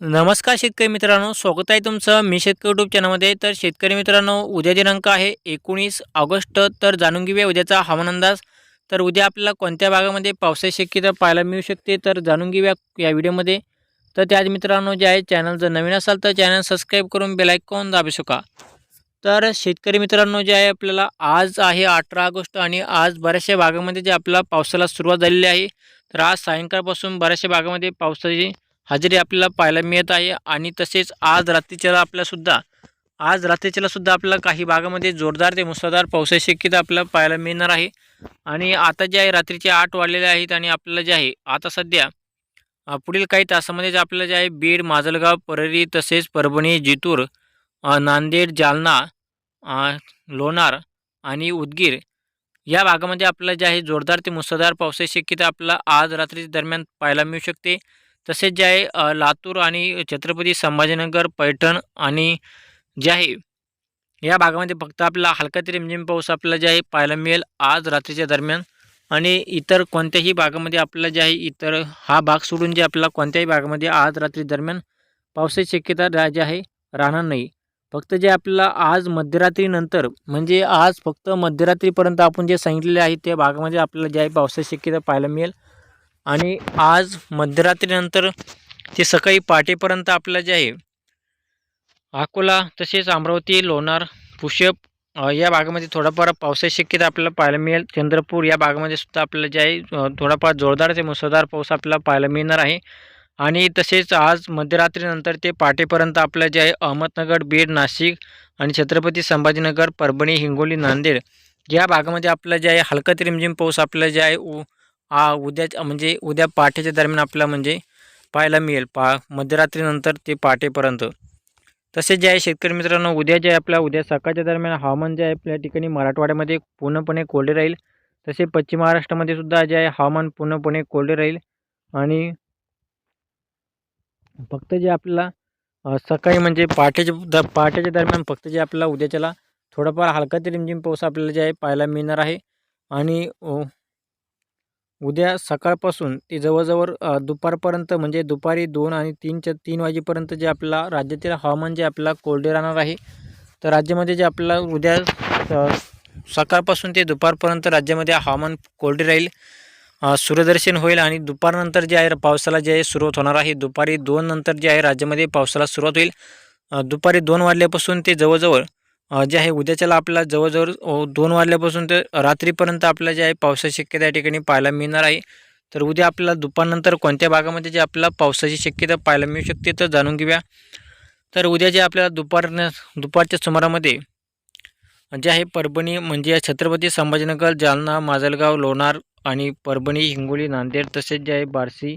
नमस्कार शेतकरी मित्रांनो स्वागत आहे तुमचं मी शेतकरी यूट्यूब चॅनलमध्ये तर शेतकरी मित्रांनो उद्या दिनांक आहे एकोणीस ऑगस्ट. तर जाणून घेऊया उद्याचा हवामान अंदाज. तर उद्या आपल्याला कोणत्या भागामध्ये पावसाची शक्यता पाहायला मिळू शकते तर जाणून घेऊया या व्हिडिओमध्ये. तर त्याच मित्रांनो जे आहे चॅनल जर नवीन असाल तर चॅनल सबस्क्राईब करून बेलायकॉन दाबू शका तर शेतकरी मित्रांनो जे आहे आपल्याला आज आहे अठरा ऑगस्ट आणि आज बऱ्याचशा भागामध्ये जे आपल्याला पावसाला सुरुवात झालेली आहे. तर आज सायंकाळपासून बऱ्याचशा भागामध्ये पावसाची हजेरी आपल्याला पाहायला मिळत आहे आणि तसेच आज रात्रीच्याला आपल्यासुद्धा आज रात्रीच्यालासुद्धा आपल्याला काही भागामध्ये जोरदार ते मुसळधार पावसाची शक्यता आपल्याला पाहायला मिळणार आहे. आणि आता जे आहे रात्रीचे आठ वाजलेले आहेत आणि आपल्याला जे आहे आता सध्या पुढील काही तासामध्ये जे आपल्याला जे आहे बीड माजलगाव परळी तसेच परभणी जितूर नांदेड जालना लोणार आणि उदगीर या भागामध्ये आपल्याला जे आहे जोरदार ते मुसळधार पावसाची शक्यता आपल्याला आज रात्री दरम्यान पाहायला मिळू शकते. तसेच जे आहे लातूर आणि छत्रपती संभाजीनगर पैठण आणि जे आहे या भागामध्ये फक्त आपला हलका ते रिमझिम पाऊस आपल्याला जे आहे पाहायला मिळेल आज रात्रीच्या दरम्यान. आणि इतर कोणत्याही भागामध्ये आपल्याला जे आहे इतर हा भाग सोडून जे आपल्याला कोणत्याही भागामध्ये आज रात्री दरम्यान पावसाची शक्यता रा- जे आहे राहणार नाही. फक्त जे आपल्याला आज मध्यरात्रीनंतर म्हणजे आज फक्त मध्यरात्रीपर्यंत आपण जे सांगितलेले आहे त्या भागामध्ये आपल्याला जे आहे पावसाची शक्यता पाहायला मिळेल. आणि आज मध्यरात्रीनंतर ते सकाळी पहाटेपर्यंत आपलं जे आहे अकोला तसेच अमरावती लोणार पुष्यप या भागामध्ये थोडाफार पावसाची शक्यता आपल्याला पाहायला मिळेल. चंद्रपूर या भागामध्ये सुद्धा आपल्याला जे आहे थोडाफार जोरदार ते मुसळधार पाऊस आपल्याला पाहायला मिळणार आहे. आणि तसेच आज मध्यरात्रीनंतर ते पहाटेपर्यंत आपलं जे आहे अहमदनगर बीड नाशिक आणि छत्रपती संभाजीनगर परभणी हिंगोली नांदेड या भागामध्ये आपलं जे आहे हलकत रिमझिम पाऊस आपलं जे आहे हा उद्या उद्याच्या म्हणजे उद्या पहाटेच्या दरम्यान आपल्याला म्हणजे पाहायला मिळेल. पा मध्यरात्रीनंतर ते पहाटेपर्यंत तसेच जे आहे शेतकरी मित्रांनो उद्या जे आहे आपल्या उद्या सकाळच्या दरम्यान हवामान जे आहे आपल्या ठिकाणी मराठवाड्यामध्ये पूर्णपणे कोरडे राहील. तसे पश्चिम महाराष्ट्रामध्ये सुद्धा जे आहे हवामान पूर्णपणे कोरडे राहील. आणि फक्त जे आपल्याला सकाळी म्हणजे पहाटेच्या द पहाटेच्या दरम्यान फक्त जे आपल्याला उद्याच्याला थोडाफार हलका ते रिमझिम पाऊस आपल्याला जे आहे पाहायला मिळणार आहे. आणि उद्या सकाळपासून ते जवळजवळ दुपारपर्यंत म्हणजे दुपारी दोन आणि तीनच्या तीन वाजेपर्यंत जे आपला राज्यातील हवामान जे आपला कोरडे राहणार आहे तर राज्यामध्ये जे आपल्याला उद्या सकाळपासून ते दुपारपर्यंत राज्यामध्ये हवामान कोरडे राहील सूर्यदर्शन होईल आणि दुपारनंतर जे आहे पावसाला जे आहे सुरुवात होणार आहे. दुपारी दोन नंतर जे आहे राज्यामध्ये पावसाला सुरुवात होईल. दुपारी दोन वाजल्यापासून ते जवळजवळ जे आहे उद्याच्याला आपल्याला जवळजवळ दोन वाजल्यापासून ते रात्रीपर्यंत आपल्याला जे आहे पावसाची शक्यता या ठिकाणी पाहायला मिळणार आहे. तर उद्या आपल्याला दुपारनंतर कोणत्या भागामध्ये जे आपल्याला पावसाची शक्यता पाहायला मिळू शकते तर जाणून घेऊया. तर उद्या जे आपल्याला दुपार दुपारच्या सुमारामध्ये जे आहे परभणी म्हणजे छत्रपती संभाजीनगर जालना माजलगाव लोणार आणि परभणी हिंगोली नांदेड तसेच जे आहे बार्शी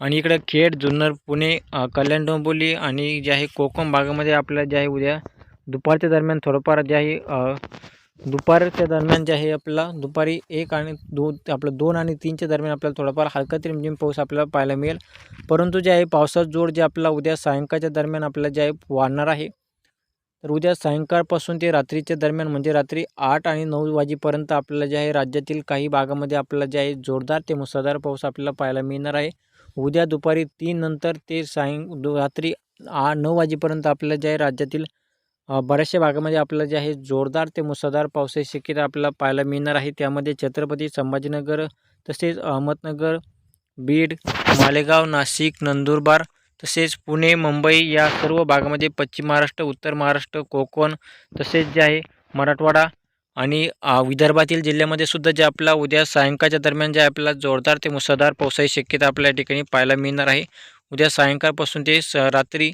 आणि इकडं खेड जुन्नर पुणे कल्याण डोंबोली आणि जे आहे कोकण भागामध्ये आपल्याला जे आहे उद्या दुपारच्या दरम्यान थोडंफार जे आहे दुपारच्या दरम्यान जे आहे आपला दुपारी एक आणि दोन आपलं दोन आणि तीनच्या दरम्यान आपल्याला थोडाफार हलका रिमझिम पाऊस आपल्याला पाहायला मिळेल. परंतु जे आहे पावसाचा जोर जे आपला उद्या सायंकाळच्या दरम्यान आपल्याला जे आहे वाढणार आहे. तर उद्या सायंकाळपासून ते रात्रीच्या दरम्यान म्हणजे रात्री आठ आणि नऊ वाजेपर्यंत आपल्याला जे आहे राज्यातील काही भागामध्ये आपल्याला जे आहे जोरदार ते मुसळधार पाऊस आपल्याला पाहायला मिळणार आहे. उद्या दुपारी तीन नंतर ते सायं दु रात्री आ नऊ वाजेपर्यंत आपल्याला जे आहे राज्यातील बऱ्याचशा भागामध्ये आपल्याला जे आहे जोरदार ते मुसळधार पावसाची शक्यता आपल्याला पाहायला मिळणार आहे. त्यामध्ये छत्रपती संभाजीनगर तसेच अहमदनगर बीड मालेगाव नाशिक नंदुरबार तसेच पुणे मुंबई या सर्व भागामध्ये पश्चिम महाराष्ट्र उत्तर महाराष्ट्र कोकण तसेच जे आहे मराठवाडा आणि विदर्भातील जिल्ह्यामध्ये सुद्धा जे आपला उद्या सायंकाळच्या दरम्यान जे आपल्याला जोरदार ते मुसळधार पावसाची शक्यता आपल्या ठिकाणी पाहायला मिळणार आहे. उद्या सायंकाळपासून ते स रात्री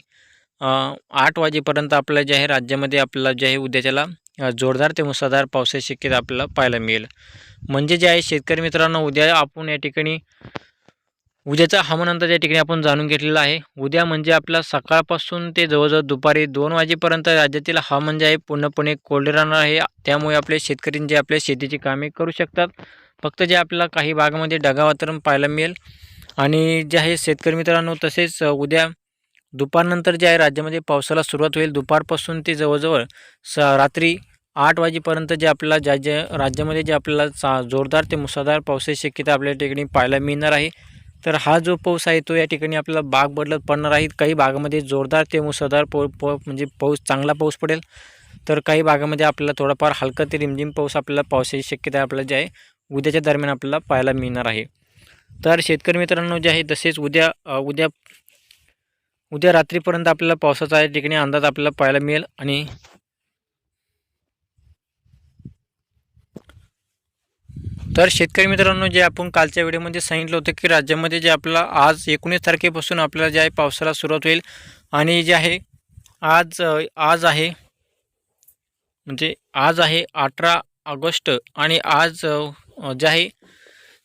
आठ वाजेपर्यंत आपलं जे आहे राज्यामध्ये आपल्याला जे आहे उद्याच्याला जोरदार ते मुसळधार पावसाची शक्यता आपल्याला पाहायला मिळेल. म्हणजे जे आहे शेतकरी मित्रांनो उद्या आपण या ठिकाणी उद्याचा हवामान अंदाज या ठिकाणी आपण जाणून घेतलेला आहे उद्या म्हणजे आपला सकाळपासून ते जवळजवळ दुपारी दोन वाजेपर्यंत राज्यातील हवामान जे आहे पूर्णपणे कोरडे राहणार आहे. त्यामुळे आपले शेतकरी जे आपल्या शेतीची कामे करू शकतात. फक्त जे आपल्याला काही भागामध्ये ढगाळ पाहायला मिळेल. आणि जे आहे शेतकरी मित्रांनो तसेच उद्या दुपारनंतर जे आहे राज्यामध्ये पावसाला सुरुवात होईल. दुपारपासून ते जवळजवळ स रात्री आठ वाजेपर्यंत जे आपल्याला ज्या ज्या राज्यामध्ये जे आपल्याला चा जोरदार ते मुसळधार पावसाची शक्यता आपल्या ठिकाणी पाहायला मिळणार आहे. तर हा जो पाऊस आहे तो या ठिकाणी आपल्याला बाग बदलत पडणार आहे. काही भागामध्ये जोरदार ते मुसळधार पौ पौ म्हणजे पाऊस चांगला पाऊस पडेल. तर काही भागामध्ये आपल्याला थोडाफार हलका ते रिमझिम पाऊस आपल्याला पावसाची शक्यता आपल्याला जे आहे उद्याच्या दरम्यान आपल्याला पाहायला मिळणार आहे. तर शेतकरी मित्रांनो जे आहे तसेच उद्या उद्या उद्या रात्रीपर्यंत आपल्याला पावसाचा या ठिकाणी अंदाज आपल्याला पाहायला मिळेल आणि तर शेतकरी मित्रांनो जे आपण कालच्या व्हिडिओमध्ये सांगितलं होतं की राज्यामध्ये जे आपल्याला आज एकोणीस तारखेपासून आपल्याला जे आहे पावसाला सुरुवात होईल आणि जे आहे आज आज आहे म्हणजे आज आहे अठरा ऑगस्ट आणि आज जे आहे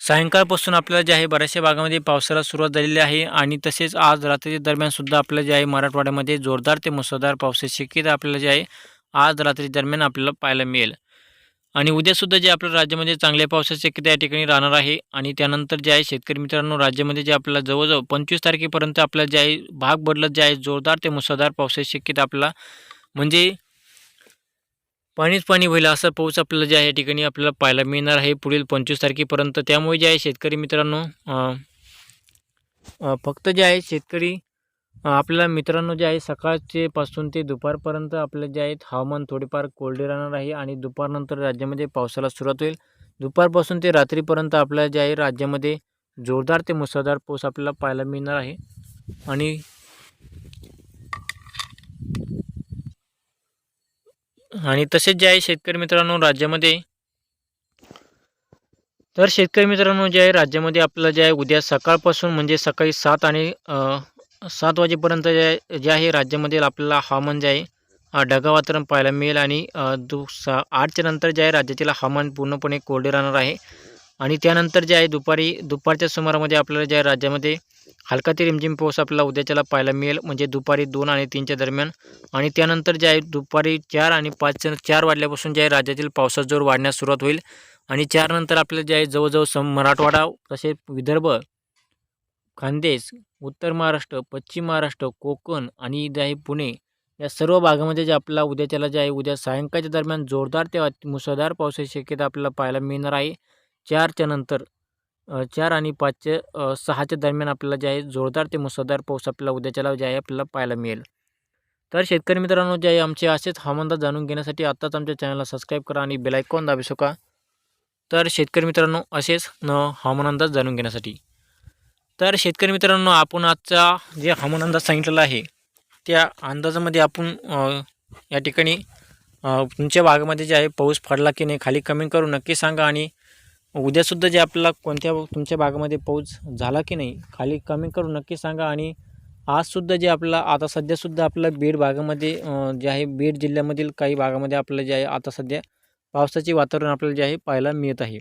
सायंकाळपासून आपल्याला जे आहे बऱ्याचशा भागामध्ये पावसाला सुरुवात झालेली आहे आणि तसेच आज रात्री दरम्यानसुद्धा आपल्याला जे आहे मराठवाड्यामध्ये जोरदार ते मुसळधार पावसाची शक्यता आपल्याला जे आहे आज रात्री दरम्यान आपल्याला पाहायला मिळेल. आणि उद्यासुद्धा जे आपल्या राज्यामध्ये चांगल्या पावसाची शक्यता या ठिकाणी राहणार आहे आणि त्यानंतर जे आहे शेतकरी मित्रांनो राज्यामध्ये जे आपल्याला जवळजवळ पंचवीस तारखेपर्यंत आपल्याला जे आहे भाग बदलत जे आहे जोरदार ते मुसळधार पावसाची शक्यता आपल्याला म्हणजे पाणीच पाणी होईल असं पाऊस आपल्याला जे आहे या ठिकाणी आपल्याला पाहायला मिळणार आहे पुढील पंचवीस तारखेपर्यंत. त्यामुळे जे आहे शेतकरी मित्रांनो फक्त जे आहे शेतकरी आपल्या आपल्याला मित्रांनो जे आहे सकाळचे पासून ते दुपारपर्यंत आपलं जे आहे हवामान थोडेफार कोरडे राहणार आहे आणि दुपारनंतर राज्यामध्ये पावसाला सुरुवात होईल. दुपारपासून ते रात्रीपर्यंत आपल्याला जे आहे राज्यामध्ये जोरदार ते मुसळधार पाऊस आपल्याला पाहायला मिळणार आहे. आणि आणि तसेच जे आहे शेतकरी मित्रांनो राज्यामध्ये तर शेतकरी मित्रांनो जे आहे राज्यामध्ये आपलं जे आहे उद्या सकाळपासून म्हणजे सकाळी सात आणि सात वाजेपर्यंत जे आहे जे आहे राज्यामध्ये आपल्याला हवामान जे आहे ढगा वातावरण पाहायला मिळेल आणि दु सा आठच्या नंतर जे आहे राज्यातील हवामान पूर्णपणे कोरडे राहणार आहे. आणि त्यानंतर जे आहे दुपारी दुपारच्या सुमारामध्ये आपल्याला जे आहे राज्यामध्ये हलका ते रिमझिम पाऊस आपल्याला उद्याच्याला पाहायला मिळेल. म्हणजे दुपारी दोन आणि तीनच्या दरम्यान. आणि त्यानंतर जे आहे दुपारी चार आणि पाचच्या चार वाजल्यापासून जे आहे राज्यातील पावसाचा जोर वाढण्यास सुरुवात होईल. आणि चारनंतर आपल्याला जे आहे जवळजवळ सम मराठवाडा तसेच विदर्भ खानदेश उत्तर महाराष्ट्र पश्चिम महाराष्ट्र कोकण आणि जे आहे पुणे या सर्व भागामध्ये जे आपल्याला उद्याच्याला जे आहे उद्या सायंकाळच्या दरम्यान जोरदार ते मुसळधार पावसाची शक्यता आपल्याला पाहायला मिळणार आहे. चारच्या नंतर चार आणि पाचचे सहाच्या दरम्यान आपल्याला जे आहे जोरदार ते मुसळधार पाऊस आपल्याला उद्याच्याला जे आहे आपल्याला पाहायला मिळेल. तर शेतकरी मित्रांनो जे आहे आमचे असेच हवामानदार जाणून घेण्यासाठी आत्ताच आमच्या चॅनलला सबस्क्राईब करा आणि बेलायकॉन दाबू शका तर शेतकरी मित्रांनो असेच न हवामान अंदाज जाणून घेण्यासाठी. तर शेतकरी मित्रांनो आपण आजचा जे हवामान अंदाज सांगितलेला आहे त्या अंदाजामध्ये आपण या ठिकाणी तुमच्या भागामध्ये जे आहे पाऊस पडला की नाही खाली कमेंट करून नक्की सांगा आणि उद्यासुद्धा जे आपल्याला कोणत्या तुमच्या भागामध्ये पाऊस झाला की नाही खाली कमेंट करून नक्की सांगा. आणि आजसुद्धा जे आपला आता सध्यासुद्धा आपल्या बीड भागामध्ये जे आहे बीड जिल्ह्यामधील काही भागामध्ये आपलं जे आहे आता सध्या पावसाचे वातावरण आपल्याला जे आहे पाहायला मिळत आहे.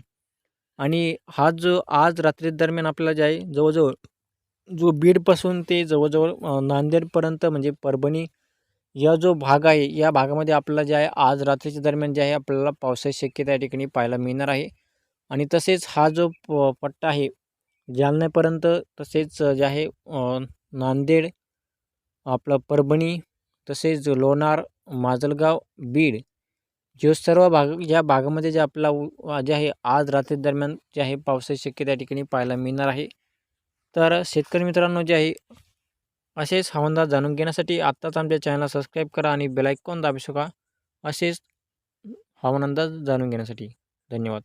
आणि हा जो आज रात्री दरम्यान आपल्याला जे आहे जवळजवळ जो बीडपासून ते जवळजवळ नांदेडपर्यंत म्हणजे परभणी या जो भाग आहे या भागामध्ये आपल्याला जे आहे आज रात्रीच्या दरम्यान जे आहे आपल्याला पावसाची शक्यता या ठिकाणी पाहायला मिळणार आहे. आणि तसेच हा जो प पट्टा आहे जालन्यापर्यंत तसेच जे आहे नांदेड आपलं परभणी तसेच लोणार माजलगाव बीड जो सर्व भाग या भागामध्ये जे आपला जे आहे आज रात्री दरम्यान जे आहे पावसाची शक्यता या ठिकाणी पाहायला मिळणार आहे. तर शेतकरी मित्रांनो जे आहे असेच हवानदार जाणून घेण्यासाठी आत्ताच आमच्या चॅनलला सबस्क्राईब करा आणि बेलायकॉन दाबू शका असेच हवामान अंदाज जाणून घेण्यासाठी. धन्यवाद.